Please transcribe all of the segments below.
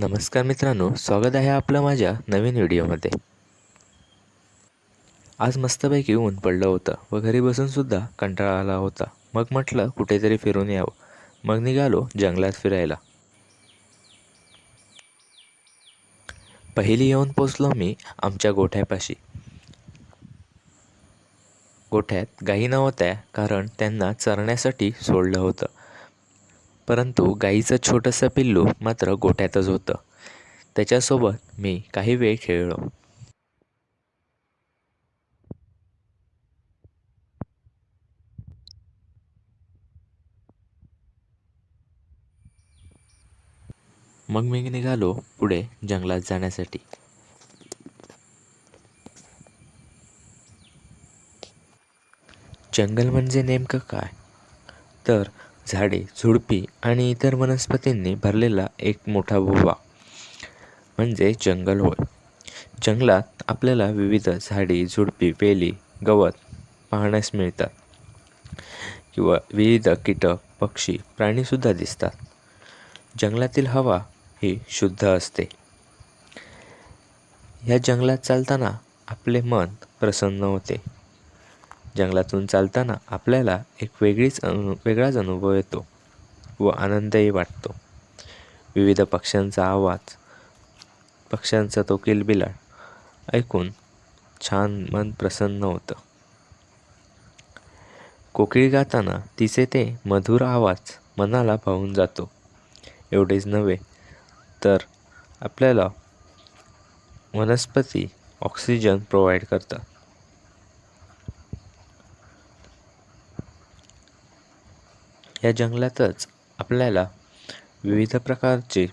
नमस्कार मित्रांनो स्वागत आहे आपलं माझ्या नवीन व्हिडिओमध्ये. आज मस्तपैकी ऊन पडलं होतं व घरी बसूनसुद्धा कंटाळा आला होता. मग म्हटलं कुठेतरी फिरून यावं. मग निघालो जंगलात फिरायला. पहिली येऊन पोचलो मी आमच्या गोठ्यापाशी. गोठ्यात गाई नव्हत्या कारण त्यांना चरण्यासाठी सोडलं होतं. परंतु गाईचं छोटंसं पिल्लू मात्र गोठ्यातच होतं. त्याच्यासोबत मी काही वेळ खेळलो. मग मी निघालो पुढे जंगलात जाण्यासाठी. जंगल म्हणजे नेमकं काय? तर झाडे झुडपी आणि इतर वनस्पतींनी भरलेला एक मोठा भुवा म्हणजे जंगल होय. जंगलात आपल्याला विविध झाडी झुडपी वेली गवत पाहण्यास मिळतात किंवा विविध कीटक पक्षी प्राणीसुद्धा दिसतात. जंगलातील हवा ही शुद्ध असते. या जंगलात चालताना आपले मन प्रसन्न होते. जंगलातून चालताना आपल्याला एक वेगळीच अनु वेगळाच अनुभव येतो व आनंदही वाटतो. विविध पक्ष्यांचा आवाज पक्ष्यांचा तो किलबिलाट ऐकून छान मन प्रसन्न होतं. कोकिळ गाताना तिचे ते मधुर आवाज मनाला भावून जातो. एवढेच नव्हे तर आपल्याला वनस्पती ऑक्सिजन प्रोव्हाइड करतात या जंगलातच आपल्याला विविध प्रकारचे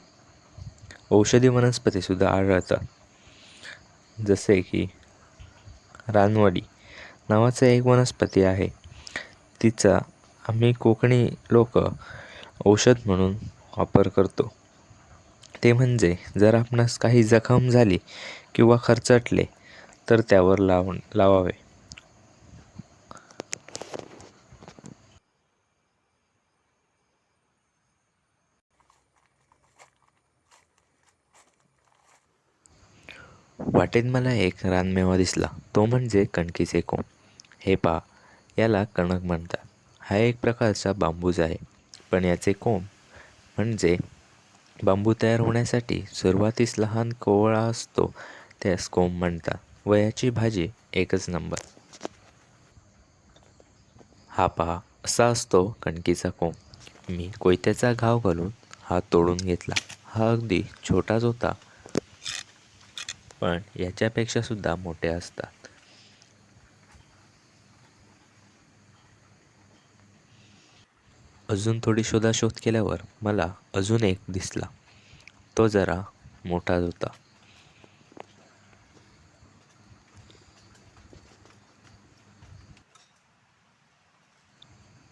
औषधी वनस्पतीसुद्धा आढळतात. जसे की रानवाडी नावाचं एक वनस्पती आहे. तिचा आम्ही कोकणी लोक औषध म्हणून वापर करतो. ते म्हणजे जर आपणास काही जखम झाली किंवा खरचटले तर त्यावर लावून लावावे. वाटेत मला एक रानमेवा दिसला. तो म्हणजे कणकीचे कोंब हे पा याला कणक म्हणतात. हा एक प्रकारचा बांबूज आहे. पण याचे कोंब म्हणजे बांबू तयार होण्यासाठी सुरुवातीस लहान कोवळा असतो त्यास कोंब म्हणतात. व याची भाजी एकच नंबर. हा पहा असा असतो कणकीचा कोंब. मी कोयत्याचा घाव घालून हा तोडून घेतला. हा अगदी छोटाच होता. पण याच्यापेक्षा सुद्धा मोठे असतात. अजून थोडी शोधाशोध केल्यावर मला अजून एक दिसला. तो जरा मोठाच होता.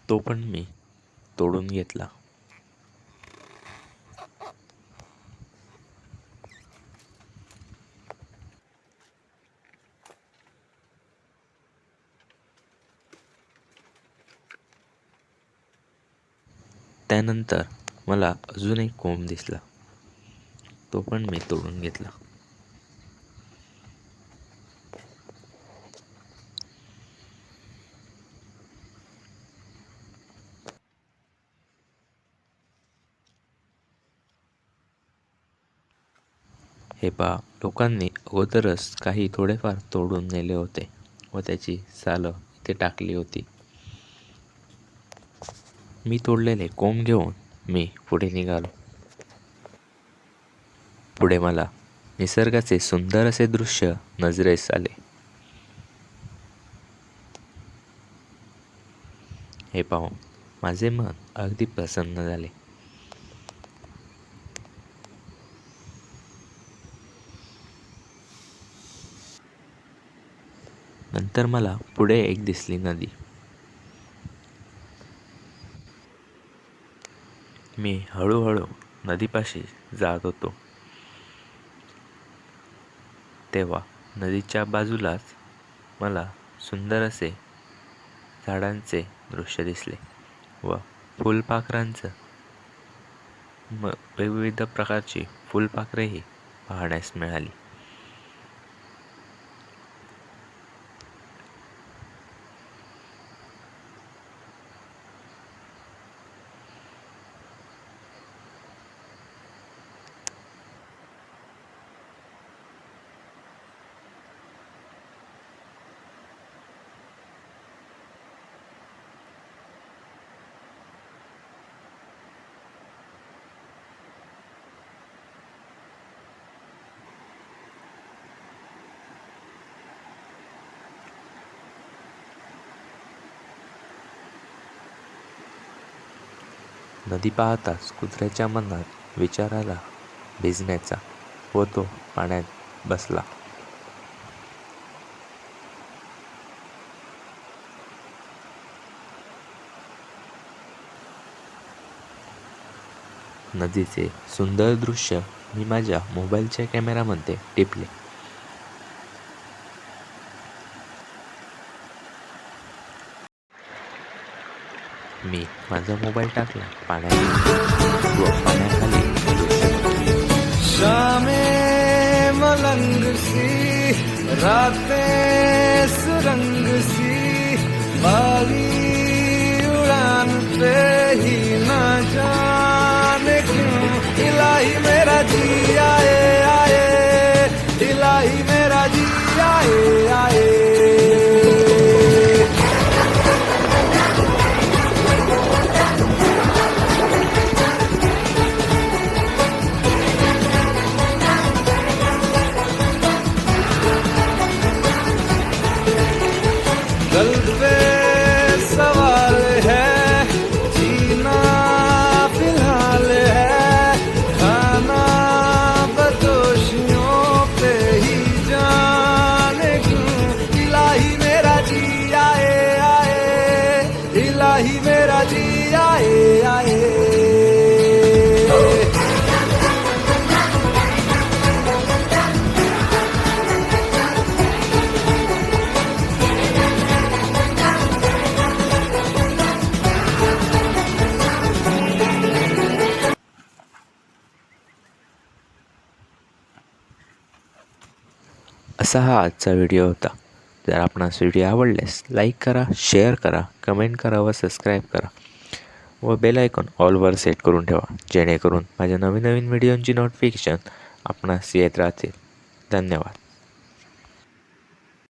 तो पण मी तोडून घेतला. त्यानंतर मला अजून एक कोंब दिसला. तो पण मी तोडून घेतला. हे पा लोकांनी अगोदरच काही थोडेफार तोडून नेले होते व त्याची सालं इथे टाकली होती. मी तोडलेले कोंब घेऊन मी पुढे निघालो. पुढे मला निसर्गाचे सुंदर असे दृश्य नजरेस आले. हे पाहून माझे मन अगदी प्रसन्न झाले. नंतर मला पुढे एक दिसली नदी. मी हळूहळू नदीपाशी जात होतो. तेव्हा नदीच्या बाजूलाच मला सुंदर असे झाडांचे दृश्य दिसले व फुलपाखरांचं म विविध प्रकारची फुलपाखरेही पाहण्यास मिळाली. नदी पाहताच कुत्र्याच्या मनात विचार आला भिजण्याचा व तो पाण्यात बसला. नदीचे सुंदर दृश्य मी माझ्या मोबाईलच्या कॅमेरामध्ये टिपले. मी माझा मोबाईल टाकला पाण्यात व पाण्याखाली दृश्य मलंग सी राते सुरंग सी बारी उड़ान पे ही असा हा आजचा व्हिडिओ होता. जर आपणास व्हिडिओ आवडल्यास लाईक करा शेअर करा कमेंट करा व सबस्क्राईब करा. व बेल आयकॉन ऑलवर सेट करून ठेवा जेणेकरून माझ्या नवीन नवीन व्हिडिओंची नोटिफिकेशन आपणास येत राहतील. धन्यवाद.